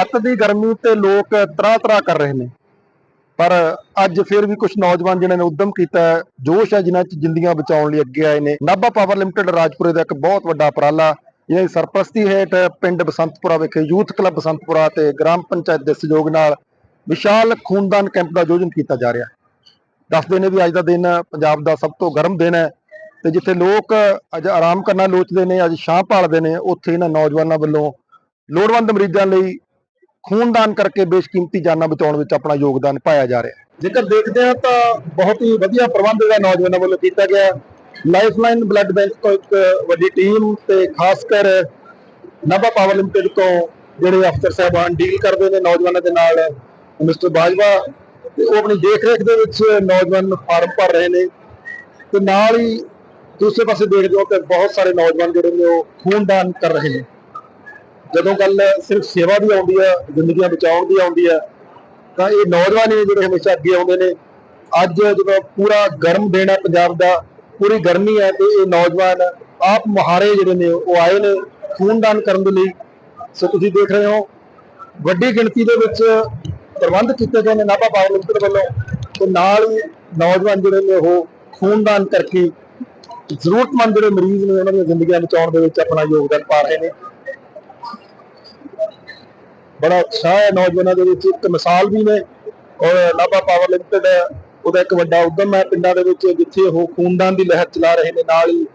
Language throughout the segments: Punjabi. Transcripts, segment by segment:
ਅੱਤ ਦੀ ਗਰਮੀ ਤੇ ਲੋਕ ਤਰਾ ਤਰਾ ਕਰ ਰਹੇ ਨੇ। ਪਰ ਅੱਜ ਫਿਰ ਵੀ ਕੁਝ ਨੌਜਵਾਨ ਜਿਨ੍ਹਾਂ ਨੇ ਉਦਮ ਕੀਤਾ ਜੋਸ਼ ਹੈ ਜਿਨ੍ਹਾਂ 'ਚ ਜ਼ਿੰਦਗੀਆਂ ਬਚਾਉਣ ਲਈ ਅੱਗੇ ਆਏ ਨੇ। ਨਾਭਾ ਪਾਵਰ ਲਿਮਟਿਡ ਰਾਜਪੁਰੇ ਦਾ ਇੱਕ ਬਹੁਤ ਵੱਡਾ ਉਪਰਾਲਾ, ਇਹ ਸਰਪ੍ਰਸਤੀ ਹੇਠ ਪਿੰਡ ਬਸੰਤਪੁਰਾ ਵਿਖੇ ਯੂਥ ਕਲੱਬ ਬਸੰਤਪੁਰਾ ਤੇ ਗ੍ਰਾਮ ਪੰਚਾਇਤ ਦੇ ਸਹਿਯੋਗ ਨਾਲ ਵਿਸ਼ਾਲ ਖੂਨਦਾਨ ਕੈਂਪ ਦਾ ਆਯੋਜਨ ਕੀਤਾ ਜਾ ਰਿਹਾ। ਹੈ ਦੱਸਦੇ ਨੇ ਵੀ ਅੱਜ ਦਾ ਦਿਨ ਪੰਜਾਬ ਦਾ ਸਭ ਤੋਂ ਗਰਮ ਦਿਨ ਹੈ ਤੇ ਜਿੱਥੇ ਲੋਕ ਅੱਜ ਆਰਾਮ ਕਰਨਾ ਲੋਚਦੇ ਨੇ, ਅੱਜ ਛਾਂ ਭਾਲਦੇ ਨੇ, ਉੱਥੇ ਇਹਨਾਂ ਨੌਜਵਾਨਾਂ ਵੱਲੋਂ ਲੋੜਵੰਦ ਮਰੀਜ਼ਾਂ ਲਈ ਖੂਨਦਾਨ ਕਰਕੇ ਬੇਸ਼ਕੀਮਤੀ ਜਾਨਾਂ ਬਚਾਉਣ ਵਿੱਚ ਆਪਣਾ ਯੋਗਦਾਨ ਪਾਇਆ ਜਾ ਰਿਹਾ ਹੈ। ਜੇਕਰ ਦੇਖਦੇ ਹਾਂ ਤਾਂ ਬਹੁਤ ਹੀ ਵਧੀਆ ਪ੍ਰਬੰਧ ਜਿਹੜਾ ਨੌਜਵਾਨਾਂ ਵੱਲੋਂ ਕੀਤਾ ਗਿਆ ਲਾਈਫਲਾਈਨ ਬਲੱਡ ਬੈਂਕ ਤੋਂ ਇੱਕ ਵੱਡੀ ਟੀਮ ਤੇ ਖਾਸ ਕਰ ਨਾਭਾ ਪਾਵਰ ਲਿਮਟਿਡ ਤੋਂ ਜਿਹੜੇ ਅਫਸਰ ਸਾਹਿਬਾਨ ਡੀਲ ਕਰਦੇ ਨੇ ਨੌਜਵਾਨਾਂ ਦੇ ਨਾਲ, ਮਿਸਟਰ ਬਾਜਵਾ, ਤੇ ਉਹ ਆਪਣੀ ਦੇਖ ਰੇਖ ਦੇ ਵਿੱਚ ਨੌਜਵਾਨ ਫਾਰਮ ਭਰ ਰਹੇ ਨੇ। ਤੇ ਨਾਲ ਹੀ ਦੂਸਰੇ ਪਾਸੇ ਦੇਖਦੇ ਹੋ ਕਿ ਬਹੁਤ ਸਾਰੇ ਨੌਜਵਾਨ ਜਿਹੜੇ ਨੇ ਉਹ ਖੂਨਦਾਨ ਕਰ ਰਹੇ ਨੇ। ਜਦੋਂ ਗੱਲ ਸਿਰਫ ਸੇਵਾ ਦੀ ਆਉਂਦੀ ਹੈ ਜ਼ਿੰਦਗੀਆਂ ਬਚਾਉਣ ਦੀ ਆਉਂਦੀ ਹੈ ਤਾਂ ਇਹ ਨੌਜਵਾਨ ਹੀ ਜਿਹੜੇ ਹਮੇਸ਼ਾ ਅੱਗੇ ਆਉਂਦੇ ਨੇ। ਅੱਜ ਜਦੋਂ ਪੂਰਾ ਗਰਮ ਦਿਨ ਹੈ ਪੰਜਾਬ ਦਾ, ਪੂਰੀ ਗਰਮੀ ਹੈ ਤੇ ਇਹ ਨੌਜਵਾਨ ਆਪ ਮੁਹਾਰੇ ਜਿਹੜੇ ਨੇ, ਉਹ ਆਏ ਨੇ ਖੂਨਦਾਨ ਕਰਨ ਦੇ ਲਈ। ਸੋ ਤੁਸੀਂ ਦੇਖ ਰਹੇ ਹੋ, ਵੱਡੀ ਗਿਣਤੀ ਦੇ ਵਿੱਚ ਪ੍ਰਬੰਧ ਕੀਤੇ ਗਏ ਨੇ ਨਾਭਾ ਪਾਵਰ ਲਿਮਟਿਡ ਵੱਲੋਂ। ਤੇ ਨਾਲ ਹੀ ਨੌਜਵਾਨ ਜਿਹੜੇ ਨੇ, ਉਹ ਖੂਨਦਾਨ ਕਰਕੇ ਜ਼ਰੂਰਤਮੰਦ ਜਿਹੜੇ ਮਰੀਜ਼ ਨੇ, ਉਹਨਾਂ ਦੀਆਂ ਜ਼ਿੰਦਗੀਆਂ ਬਚਾਉਣ ਦੇ ਵਿੱਚ ਆਪਣਾ ਯੋਗਦਾਨ ਪਾ ਰਹੇ ਨੇ। ਬੜਾ ਉਤਸ਼ਾਹ ਹੈ ਨੌਜਵਾਨਾਂ ਦੇ ਵਿੱਚ। ਇੱਕ ਮਿਸਾਲ ਵੀ ਨੇ ਔਰ ਨਾਭਾ ਪਾਵਰ ਲਿਮਟਿਡ ਉਹਦਾ ਇੱਕ ਵੱਡਾ ਉਦਮ ਹੈ ਪਿੰਡਾਂ ਦੇ ਵਿੱਚ, ਜਿੱਥੇ ਉਹ ਖੂਨਦਾਨ ਦੀ ਲਹਿਰ ਚਲਾ ਰਹੇ ਨੇ, ਨਾਲ ਹੀ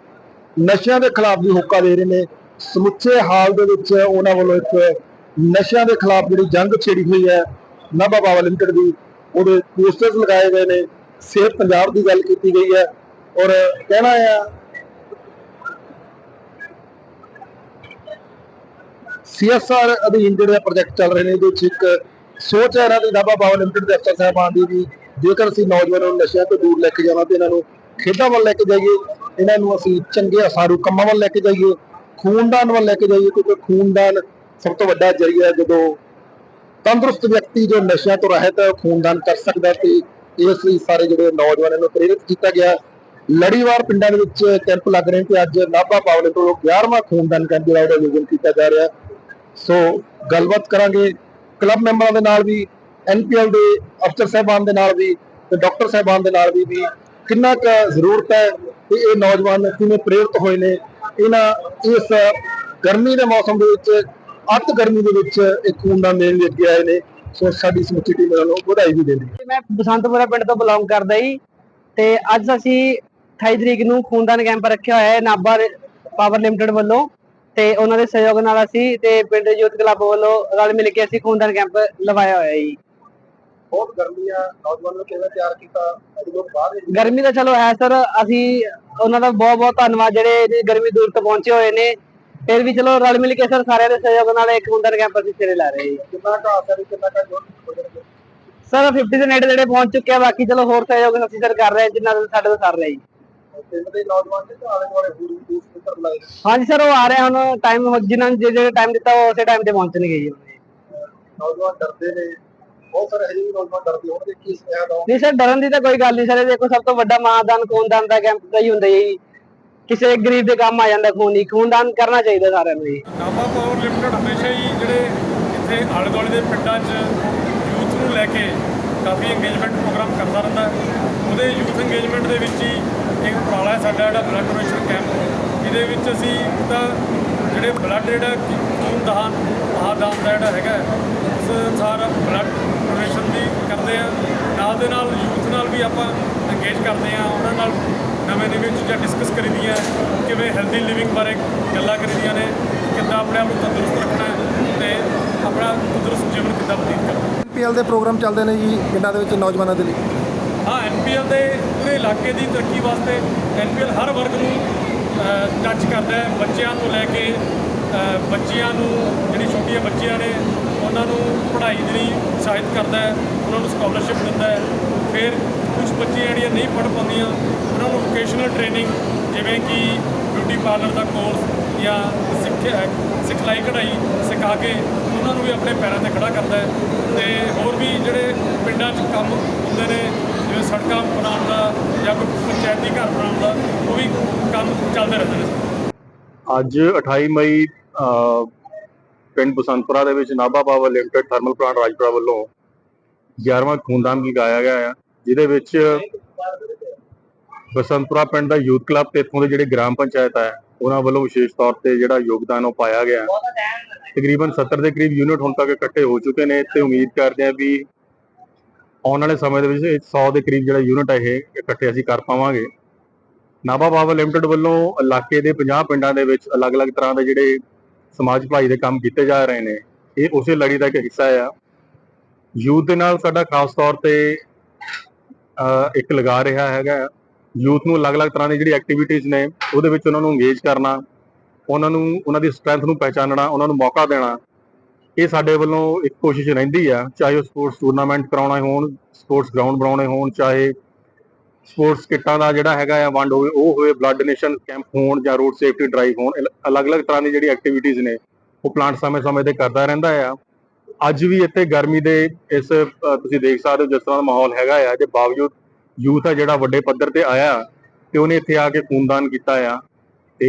ਨਸ਼ਿਆਂ ਦੇ ਖਿਲਾਫ ਵੀ ਹੋਕਾ ਦੇ ਰਹੇ ਨੇ। ਸਮੁੱਚੇ ਹਾਲ ਦੇ ਵਿੱਚ ਉਹਨਾਂ ਵੱਲੋਂ ਇੱਕ ਨਸ਼ਿਆਂ ਦੇ ਖਿਲਾਫ ਜਿਹੜੀ ਜੰਗ ਛੇੜੀ ਹੋਈ ਹੈ ਨਾਭਾ ਪਾਵਰ ਲਿਮਟਿਡ ਦੀ, ਉਹਦੇ ਪੋਸਟਰਸ ਲਗਾਏ ਗਏ ਨੇ। ਸਿਹਤ ਪੰਜਾਬ ਦੀ ਗੱਲ ਕੀਤੀ ਗਈ ਹੈ। ਔਰ ਕਹਿਣਾ ਹੈ ਸੀਐਸਆਰ ਅਧੀਨ ਜਿਹੜੇ ਪ੍ਰੋਜੈਕਟ ਚੱਲ ਰਹੇ ਨੇ, ਇਹਦੇ ਵਿੱਚ ਇੱਕ ਸੋਚ ਹੈ ਇਹਨਾਂ ਦੀ ਨਾਭਾ ਪਾਵਰ ਲਿਮਟਿਡ ਦੇ ਅਫਸਰ ਸਾਹਿਬਾਨ ਦੀ ਵੀ, ਜੇਕਰ ਅਸੀਂ ਨੌਜਵਾਨਾਂ ਨੂੰ ਨਸ਼ਿਆਂ ਤੋਂ ਦੂਰ ਲੈ ਕੇ ਜਾਣਾ ਤੇ ਇਹਨਾਂ ਨੂੰ ਖੇਡਾਂ ਵੱਲ ਲੈ ਕੇ ਜਾਈਏ, ਇਹਨਾਂ ਨੂੰ ਅਸੀਂ ਚੰਗੇ ਅਸਾਰੂ ਕੰਮਾਂ ਵੱਲ ਲੈ ਕੇ ਜਾਈਏ, ਖੂਨਦਾਨ ਵੱਲ ਲੈ ਕੇ ਜਾਈਏ, ਕਿਉਂਕਿ ਖੂਨਦਾਨ ਸਭ ਤੋਂ ਵੱਡਾ ਜਰੀਆ ਹੈ ਜਦੋਂ ਤੰਦਰੁਸਤ ਵਿਅਕਤੀ ਜੋ ਨਸ਼ਿਆਂ ਤੋਂ ਰਹਿਤ ਖੂਨਦਾਨ ਕਰ ਸਕਦਾ ਤੇ ਇਸ ਲਈ ਸਾਰੇ ਜਿਹੜੇ ਨੌਜਵਾਨਾਂ ਨੂੰ ਪ੍ਰੇਰਿਤ ਕੀਤਾ ਗਿਆ। ਲੜੀਵਾਰ ਪਿੰਡਾਂ ਦੇ ਵਿੱਚ ਕੈਂਪ ਲੱਗ ਰਹੇ ਨੇ ਤੇ ਅੱਜ ਨਾਭਾ ਪਾਵਲੇ ਤੋਂ 11ਵਾਂ ਖੂਨਦਾਨ ਕੈਂਪ ਜਿਹੜਾ ਉਹਦਾ ਆਯੋਜਨ ਕੀਤਾ ਜਾ ਰਿਹਾ। ਸੋ ਗੱਲਬਾਤ ਕਰਾਂਗੇ ਕਲੱਬ ਮੈਂਬਰਾਂ ਦੇ ਨਾਲ ਵੀ ਐਨਪੀਐਲ ਦੇ ਅਫਸਰ ਸਾਹਿਬਾਨ ਦੇ ਨਾਲ ਵੀ ਤੇ ਡਾਕਟਰ ਸਾਹਿਬਾਨ ਦੇ ਨਾਲ ਵੀ ਵੀ ਕਿੰਨਾ ਕੁ ਜ਼ਰੂਰਤ ਹੈ ਤੇ ਇਹ ਨੌਜਵਾਨ ਕਿਵੇਂ ਪ੍ਰੇਰਿਤ ਹੋਏ ਨੇ? ਇਹਨਾਂ ਇਸ ਗਰਮੀ ਦੇ ਮੌਸਮ ਦੇ ਵਿੱਚ, ਅੱਤ ਗਰਮੀ ਦੇ ਵਿੱਚ ਇੱਕ ਖੂਨਦਾਨ ਦੇਣ ਲਈ ਅੱਗੇ ਆਏ ਨੇ। ਸੋ ਸਾਡੀ ਸਮੁੱਚੀ ਟੀਮ ਵੱਲੋਂ ਵਧਾਈ ਵੀ ਦਿੰਦੀ ਮੈਂ ਬਸੰਤਪੁਰਾ ਪਿੰਡ ਤੋਂ ਬਿਲੋਂਗ ਕਰਦਾ ਜੀ ਤੇ ਅੱਜ ਅਸੀਂ 28 ਤਰੀਕ ਨੂੰ ਖੂਨਦਾਨ ਕੈਂਪ ਰੱਖਿਆ ਹੋਇਆ ਹੈ ਨਾਭਾ ਪਾਵਰ ਲਿਮਟਿਡ ਵੱਲੋਂ। ਤੇ ਉਹਨਾਂ ਦੇ ਸਹਿਯੋਗ ਨਾਲ ਅਸੀਂ ਤੇ ਪਿੰਡ ਯੂਥ ਕਲੱਬ ਵੱਲੋਂ ਰਲ ਮਿਲ ਕੇ ਅਸੀਂ ਖੂਨਦਾਨ ਕੈਂਪ ਲਵਾਇਆ ਹੋਇਆ ਜੀ। ਬਹੁਤ ਗਰਮੀ ਆ ਨੌਜਵਾਨਾਂ ਨੂੰ ਕਿਵੇਂ ਤਿਆਰ ਕੀਤਾ? ਲੋਕ ਬਾਹਰ ਹੀ ਗਰਮੀ ਤਾਂ ਚਲੋ ਹੈ ਸਰ ਅਸੀਂ ਉਹਨਾਂ ਦਾ ਬਹੁਤ ਬਹੁਤ ਧੰਨਵਾਦ ਜਿਹੜੇ ਗਰਮੀ ਦੂਰ ਤੋਂ ਪਹੁੰਚੇ ਹੋਏ ਨੇ। ਫਿਰ ਵੀ ਚਲੋ ਰਲ ਮਿਲ ਕੇ ਸਰ ਸਾਰਿਆਂ ਦੇ ਸਹਿਯੋਗ ਨਾਲ ਇੱਕ ਖੂਨਦਾਨ ਕੈਂਪ ਅਸੀਂ ਸਿਰੇ ਲਾ ਰਹੇ ਜੀ ਕਿੰਨਾ ਕਾ ਅਸਰ ਕਿੰਨਾ ਕਾ ਸਰ 50 ਦੇ ਨੇੜੇ ਜਿਹੜੇ ਪਹੁੰਚ ਚੁੱਕੇ ਆ ਬਾਕੀ ਚਲੋ ਹੋਰ ਸਹਿਯੋਗ ਅਸੀਂ ਸਰ ਕਰ ਰਹੇ ਹਾਂ ਜਿੰਨਾ ਸਾਡੇ ਤੋਂ ਕਰ ਰਹੇ ਜੀ। ਪਿੰਡ ਦੇ ਨੌਜਵਾਨ ਨੇ ਆਲੇ ਦੁਆਲੇ ਹੋਰ ਵੀ ਦੂਰ ਸਪੀਕਰ ਲਾਏ ਹਾਂਜੀ ਸਰ ਉਹ ਆ ਰਹੇ ਹੁਣ ਟਾਈਮ ਜਿਨ੍ਹਾਂ ਨੇ ਜਿਹੜੇ ਟਾਈਮ ਦਿੱਤਾ ਉਹ ਉਸੇ ਟਾਈਮ ਤੇ ਪਹੁੰਚਣਗੇ ਜੀ। ਨੌਜਵਾਨ ਡਰਦੇ ਨੇ। ਬਹੁਤ ਸਾਰੇ ਹਜੇ ਵੀ ਨੌਜਵਾਨ ਡਰਦੇ ਹੋਣਗੇ ਕੀ ਸਿਆਦ ਆਉ ਨਹੀਂ ਸਰ ਡਰਨ ਦੀ ਤਾਂ ਕੋਈ ਗੱਲ ਨਹੀਂ ਸਰ ਇਹ ਦੇਖੋ ਸਭ ਤੋਂ ਵੱਡਾ ਮਾਨਦਾਨ ਖੂਨਦਾਨ ਦਾ ਕੈਂਪ ਦਾ ਹੀ ਹੁੰਦਾ ਜੀ। ਕਿਸੇ ਗਰੀਬ ਦੇ ਕੰਮ ਆ ਜਾਂਦਾ ਖੂਨ ਹੀ ਖੂਨਦਾਨ ਕਰਨਾ ਚਾਹੀਦਾ ਸਾਰਿਆਂ ਨੂੰ ਜੀ। ਨਾਭਾ ਪਾਵਰ ਲਿਮਟਿਡ ਹਮੇਸ਼ਾ ਹੀ ਜਿਹੜੇ ਇੱਥੇ ਆਲੇ ਦੁਆਲੇ ਦੇ ਪਿੰਡਾਂ 'ਚ ਯੂਥ ਨੂੰ ਲੈ ਕੇ ਕਾਫੀ ਇੰਗੇਜਮੈਂਟ ਪ੍ਰੋਗਰਾਮ ਕਰਦਾ ਰਹਿੰਦਾ। ਉਹਦੇ ਯੂਥ ਇੰਗੇਜਮੈਂਟ ਦੇ ਵਿੱਚ ਹੀ ਇੱਕ ਉਪਰਾਲਾ ਹੈ ਸਾਡਾ ਜਿਹੜਾ ਬਲੱਡ ਡੋਨੇਸ਼ਨ ਕੈਂਪ ਇਹਦੇ ਵਿੱਚ ਅਸੀਂ ਤਾਂ ਜਿਹੜੇ ਬਲੱਡ ਜਿਹੜਾ ਕਿ ਖੂਨਦਾਨ ਮਹਾਦਾਨ ਦਾ ਜਿਹੜਾ ਹੈਗਾ, ਉਸ ਅਨੁਸਾਰ ਬਲੱਡ ਡੋਨੇਸ਼ਨ ਵੀ ਕਰਦੇ ਆ ਨਾਲ ਦੇ ਨਾਲ ਯੂਥ ਨਾਲ ਵੀ ਆਪਾਂ ਇੰਗੇਜ ਕਰਦੇ ਆ ਉਹਨਾਂ ਨਾਲ ਨਵੇਂ ਨਵੇਂ ਚੀਜ਼ਾਂ ਡਿਸਕਸ ਕਰੀਦੀਆਂ, ਕਿਵੇਂ ਹੈਲਦੀ ਲਿਵਿੰਗ ਬਾਰੇ ਗੱਲਾਂ ਕਰੀਦੀਆਂ ਨੇ, ਕਿੱਦਾਂ ਆਪਣੇ ਆਪ ਨੂੰ ਤੰਦਰੁਸਤ ਰੱਖਣਾ ਹੈ ਤੇ ਆਪਣਾ ਤੰਦਰੁਸਤ ਜੀਵਨ ਕਿੱਦਾਂ ਬਤੀਤ ਕਰਨਾ ਹੈ। ਐਨਪੀਐਲ ਦੇ ਪ੍ਰੋਗਰਾਮ ਚੱਲਦੇ ਨੇ ਜੀ ਪਿੰਡਾਂ ਦੇ ਵਿੱਚ ਨੌਜਵਾਨਾਂ ਦੇ ਲਈ। ਹਾਂ ਐਨਪੀਐਲ ਦੇ ਪੂਰੇ ਇਲਾਕੇ ਦੀ ਤਰੱਕੀ ਵਾਸਤੇ ਐਨਪੀਐਲ ਹਰ ਵਰਗ ਨੂੰ ਟੱਚ ਕਰਦਾ ਹੈ। ਬੱਚਿਆਂ ਤੋਂ ਲੈ ਕੇ ਬੱਚਿਆਂ ਨੂੰ, ਜਿਹੜੀ ਛੋਟੀਆਂ ਬੱਚੀਆਂ ਨੇ, ਉਹਨਾਂ ਨੂੰ ਪੜ੍ਹਾਈ ਜਿਹੜੀ ਉਤਸ਼ਾਹਿਤ ਕਰਦਾ ਹੈ, ਉਹਨਾਂ ਨੂੰ ਸਕਾਲਰਸ਼ਿਪ ਦਿੰਦਾ ਹੈ। ਫਿਰ ਕੁਝ ਬੱਚੀਆਂ ਜਿਹੜੀਆਂ ਨਹੀਂ ਪੜ੍ਹ ਪਾਉਂਦੀਆਂ, ਉਹਨਾਂ ਨੂੰ ਵੋਕੇਸ਼ਨਲ ਟ੍ਰੇਨਿੰਗ ਜਿਵੇਂ ਕਿ ਬਿਊਟੀ ਪਾਰਲਰ ਦਾ ਕੋਰਸ ਜਾਂ ਸਿੱਖਿਆ, ਸਿਖਲਾਈ ਕਢਾਈ ਸਿਖਾ ਕੇ ਉਹਨਾਂ ਨੂੰ ਵੀ ਆਪਣੇ ਪੈਰਾਂ ਤੇ ਖੜਾ ਕਰਦਾ ਹੈ। ਤੇ ਹੋਰ ਵੀ ਜਿਹੜੇ ਪਿੰਡਾਂ 'ਚ ਕੰਮ ਹੁੰਦੇ ਨੇ ਜਿਵੇਂ ਸੜਕਾਂ ਬਣਾਉਣ ਦਾ ਜਾਂ ਕੋਈ ਪੰਚਾਇਤੀ ਘਰ ਬਣਾਉਣ ਦਾ, ਉਹ ਵੀ ਕੰਮ ਚੱਲਦੇ ਰਹਿੰਦੇ ਨੇ। ਅੱਜ 28 ਮਈ ਪਿੰਡ ਬਸੰਤਪੁਰਾ ਦੇ ਵਿੱਚ Nabha power limited thermal plant Rajpura ਵੱਲੋਂ 11ਵਾਂ ਖੂਨਦਾਨ ਲਗਾਇਆ ਗਿਆ ਹੈ ਜਿਹਦੇ ਵਿੱਚ ਬਸੰਤਪੁਰਾ ਪਿੰਡ ਦਾ ਯੂਥ ਕਲੱਬ ਤੇ ਇੱਥੋਂ ਦੇ ਜਿਹੜੇ ਗ੍ਰਾਮ ਪੰਚਾਇਤ ਹੈ ਉਹਨਾਂ ਵੱਲੋਂ ਵਿਸ਼ੇਸ਼ ਤੌਰ ਤੇ ਜਿਹੜਾ ਯੋਗਦਾਨ ਉਹ ਪਾਇਆ ਗਿਆ। ਤਕਰੀਬਨ 70 ਦੇ ਕਰੀਬ ਯੂਨਿਟ ਹੁਣ ਤੱਕ ਇਕੱਠੇ ਹੋ ਚੁੱਕੇ ਨੇ ਤੇ ਉਮੀਦ ਕਰਦੇ ਹਾਂ ਵੀ ਆਉਣ ਵਾਲੇ ਸਮੇਂ ਦੇ ਵਿੱਚ ਇਹ 100 ਦੇ ਕਰੀਬ ਜਿਹੜਾ ਯੂਨਿਟ ਹੈ ਇਹ ਇਕੱਠੇ ਅਸੀਂ ਕਰ ਪਾਵਾਂਗੇ। ਨਾਭਾ ਪਾਵਰ ਲਿਮਟਿਡ ਵੱਲੋਂ ਇਲਾਕੇ ਦੇ 50 ਪਿੰਡਾਂ ਦੇ ਵਿੱਚ ਅਲੱਗ-ਅਲੱਗ ਤਰ੍ਹਾਂ ਦੇ ਜਿਹੜੇ ਸਮਾਜ ਭਲਾਈ ਦੇ ਕੰਮ ਕੀਤੇ ਜਾ ਰਹੇ ਨੇ, ਇਹ ਉਸੇ ਲੜੀ ਦਾ ਇੱਕ ਹਿੱਸਾ ਆ। ਯੂਥ ਦੇ ਨਾਲ ਸਾਡਾ ਖਾਸ ਤੌਰ ਤੇ ਇੱਕ ਲਗਾ ਰਿਹਾ ਹੈਗਾ। ਯੂਥ ਨੂੰ ਅਲੱਗ-ਅਲੱਗ ਤਰ੍ਹਾਂ ਦੀ ਜਿਹੜੀ ਐਕਟੀਵਿਟੀਜ਼ ਨੇ, ਉਹਦੇ ਵਿੱਚ ਉਹਨਾਂ ਨੂੰ ਇੰਗੇਜ ਕਰਨਾ, ਉਹਨਾਂ ਨੂੰ, ਉਹਨਾਂ ਦੀ ਸਟਰੈਂਥ ਨੂੰ ਪਹਿਚਾਨਣਾ, ਉਹਨਾਂ ਨੂੰ ਮੌਕਾ ਦੇਣਾ ਇਹ ਸਾਡੇ ਵੱਲੋਂ ਇੱਕ ਕੋਸ਼ਿਸ਼ ਰਹਿੰਦੀ ਆ, ਚਾਹੇ ਉਹ ਸਪੋਰਟਸ ਟੂਰਨਾਮੈਂਟ ਕਰਾਉਣਾ ਹੋਣ ਸਪੋਰਟਸ ਗਰਾਊਂਡ ਬਣਾਉਣੇ ਹੋਣ, ਚਾਹੇ ਸਪੋਰਟਸ ਕਿੱਟਾਂ ਦਾ ਜਿਹੜਾ ਹੈਗਾ ਆ ਵੰਡ ਹੋਵੇ, ਉਹ ਹੋਵੇ ਬਲੱਡ ਡੋਨੇਸ਼ਨ ਕੈਂਪ ਹੋਣ ਜਾਂ ਰੋਡ ਸੇਫਟੀ ਡਰਾਈਵ ਹੋਣ ਅਲੱਗ-ਅਲੱਗ ਤਰ੍ਹਾਂ ਦੀ ਜਿਹੜੀ ਐਕਟੀਵਿਟੀਜ਼ ਨੇ, ਉਹ ਪਲਾਂਟ ਸਮੇਂ-ਸਮੇਂ ਤੇ ਕਰਦਾ ਰਹਿੰਦਾ ਆ। ਅੱਜ ਵੀ ਇੱਥੇ ਗਰਮੀ ਦੇ ਇਸ ਤੁਸੀਂ ਦੇਖ ਸਕਦੇ ਹੋ ਜਿਸ ਤਰ੍ਹਾਂ ਦਾ ਮਾਹੌਲ ਹੈਗਾ ਆ, ਦੇ ਬਾਵਜੂਦ ਯੂਥ ਆ ਜਿਹੜਾ ਵੱਡੇ ਪੱਧਰ ਤੇ ਆਇਆ, ਤੇ ਉਹਨੇ ਇੱਥੇ ਆ ਕੇ ਖੂਨਦਾਨ ਕੀਤਾ ਆ। ਤੇ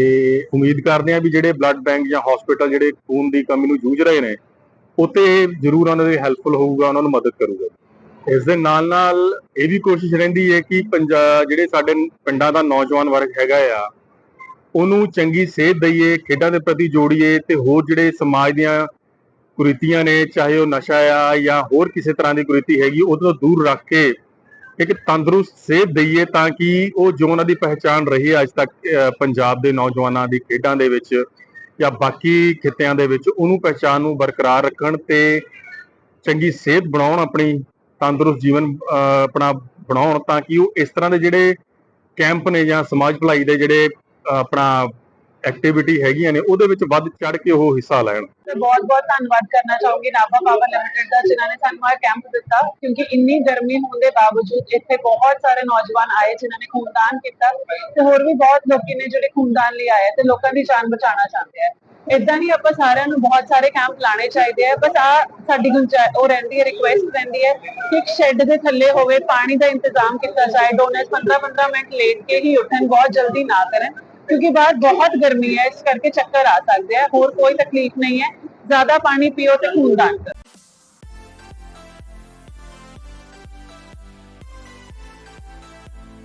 ਉਮੀਦ ਕਰਦੇ ਆ ਵੀ ਜਿਹੜੇ ਬਲੱਡ ਬੈਂਕ ਜਾਂ ਹਸਪੀਟਲ ਜਿਹੜੇ ਖੂਨ ਦੀ ਕਮੀ ਨੂੰ ਜੂਝ ਰਹੇ ਨੇ ਉੱਤੇ ਜ਼ਰੂਰ ਉਹਨਾਂ ਦੇ ਹੈਲਪਫੁਲ ਹੋਊਗਾ, ਉਹਨਾਂ ਨੂੰ ਮਦਦ ਕਰੂਗਾ। ਇਸ ਦੇ ਨਾਲ ਨਾਲ ਇਹ ਵੀ ਕੋਸ਼ਿਸ਼ ਰਹਿੰਦੀ ਹੈ ਕਿ ਪੰਜਾਬ ਜਿਹੜੇ ਸਾਡੇ ਪਿੰਡਾਂ ਦਾ ਨੌਜਵਾਨ ਵਰਗ ਹੈਗਾ ਆ, ਉਹਨੂੰ ਚੰਗੀ ਸੇਧ ਦਈਏ, ਖੇਡਾਂ ਦੇ ਪ੍ਰਤੀ ਜੋੜੀਏ ਤੇ ਹੋਰ ਜਿਹੜੇ ਸਮਾਜ ਦੀਆਂ ਕੁਰੀਤੀਆਂ ਨੇ, ਚਾਹੇ ਉਹ ਨਸ਼ਾ ਆ ਜਾਂ ਹੋਰ ਕਿਸੇ ਤਰ੍ਹਾਂ ਦੀ ਕੁਰੀਤੀ ਹੈਗੀ, ਉਹ ਤੋਂ ਦੂਰ ਰੱਖ ਕੇ ਇੱਕ ਤੰਦਰੁਸਤ ਸੇਧ ਦਈਏ ਤਾਂ ਕਿ ਉਹ ਜੋ ਉਹਨਾਂ ਦੀ ਪਹਿਚਾਣ ਰਹੀ ਅੱਜ ਤੱਕ ਪੰਜਾਬ ਦੇ ਨੌਜਵਾਨਾਂ ਦੀ ਖੇਡਾਂ ਦੇ ਵਿੱਚ ਜਾਂ ਬਾਕੀ ਖਿੱਤਿਆਂ ਦੇ ਵਿੱਚ ਉਹਨੂੰ ਪਹਿਚਾਣ ਨੂੰ ਬਰਕਰਾਰ ਰੱਖਣ ਤੇ ਚੰਗੀ ਸਿਹਤ ਬਣਾਉਣ ਆਪਣੀ ਤੰਦਰੁਸਤ ਜੀਵਨ ਅਹ, ਆਪਣਾ ਬਣਾਉਣ ਤਾਂ ਕਿ ਉਹ ਇਸ ਤਰ੍ਹਾਂ ਦੇ ਜਿਹੜੇ ਕੈਂਪ ਨੇ ਜਾਂ ਸਮਾਜ ਭਲਾਈ ਦੇ ਜਿਹੜੇ ਆਪਣਾ ਐਕਟੀਵਿਟੀ ਹੈਗੀਆਂ ਨੇ, ਉਹਦੇ ਵਿੱਚ ਵੱਧ ਚੜ ਕੇ ਉਹ ਹਿੱਸਾ ਲੈਣ। ਮੈਂ ਬਹੁਤ ਬਹੁਤ ਧੰਨਵਾਦ ਕਰਨਾ ਚਾਹੂੰਗੀ ਨਾਭਾ ਪਾਵਰ ਲਿਮਟਿਡ ਦਾ, ਜਿਨ੍ਹਾਂ ਨੇ ਸਾਨੂੰ ਇਹ ਕੈਂਪ ਦਿੱਤਾ, ਕਿਉਂਕਿ ਇੰਨੀ ਗਰਮੀ ਹੋਣ ਦੇ ਬਾਵਜੂਦ ਇੱਥੇ ਬਹੁਤ ਸਾਰੇ ਨੌਜਵਾਨ ਆਏ, ਜਿਨ੍ਹਾਂ ਨੇ ਖੂਨਦਾਨ ਕੀਤਾ, ਤੇ ਹੋਰ ਵੀ ਬਹੁਤ ਲੋਕੀ ਨੇ ਜਿਹੜੇ ਖੂਨਦਾਨ ਲਈ ਆਏ ਤੇ ਲੋਕਾਂ ਦੀ ਜਾਨ ਬਚਾਉਣਾ ਚਾਹੁੰਦੇ ਆ। ਇਦਾਂ ਨਹੀਂ ਆਪਾਂ ਸਾਰਿਆਂ ਨੂੰ ਬਹੁਤ ਸਾਰੇ ਕੈਂਪ ਲਾਣੇ ਚਾਹੀਦੇ ਆ, ਬਸ ਆ ਸਾਡੀ ਗੁੰਜਾਇਸ਼ ਉਹ ਰਹਿੰਦੀ ਹੈ ਰਿਕੁਐਸਟ ਰਹਿੰਦੀ ਹੈ ਕਿ ਇੱਕ ਸ਼ੈੱਡ ਦੇ ਥੱਲੇ ਹੋਵੇ, ਪਾਣੀ ਦਾ ਇੰਤਜ਼ਾਮ ਕੀਤਾ ਜਾਏ ਡੋਨਰਸ 15-15 ਮਿੰਟ ਲੇਟ ਕੇ ਹੀ ਉੱਠਣ, ਬਹੁਤ ਜਲਦੀ ਨਾ ਕਰਨ। ਕਿਉਂਕਿ ਬਾਹਰ ਬਹੁਤ ਗਰਮੀ ਹੈ, ਇਸ ਕਰਕੇ ਚੱਕਰ ਆ ਸਕਦੇ ਆ, ਹੋਰ ਕੋਈ ਤਕਲੀਫ ਨਹੀਂ ਹੈ। ਜ਼ਿਆਦਾ ਪਾਣੀ ਪੀਓ ਤੇ ਖੂਨਦਾਨ ਕਰੋ।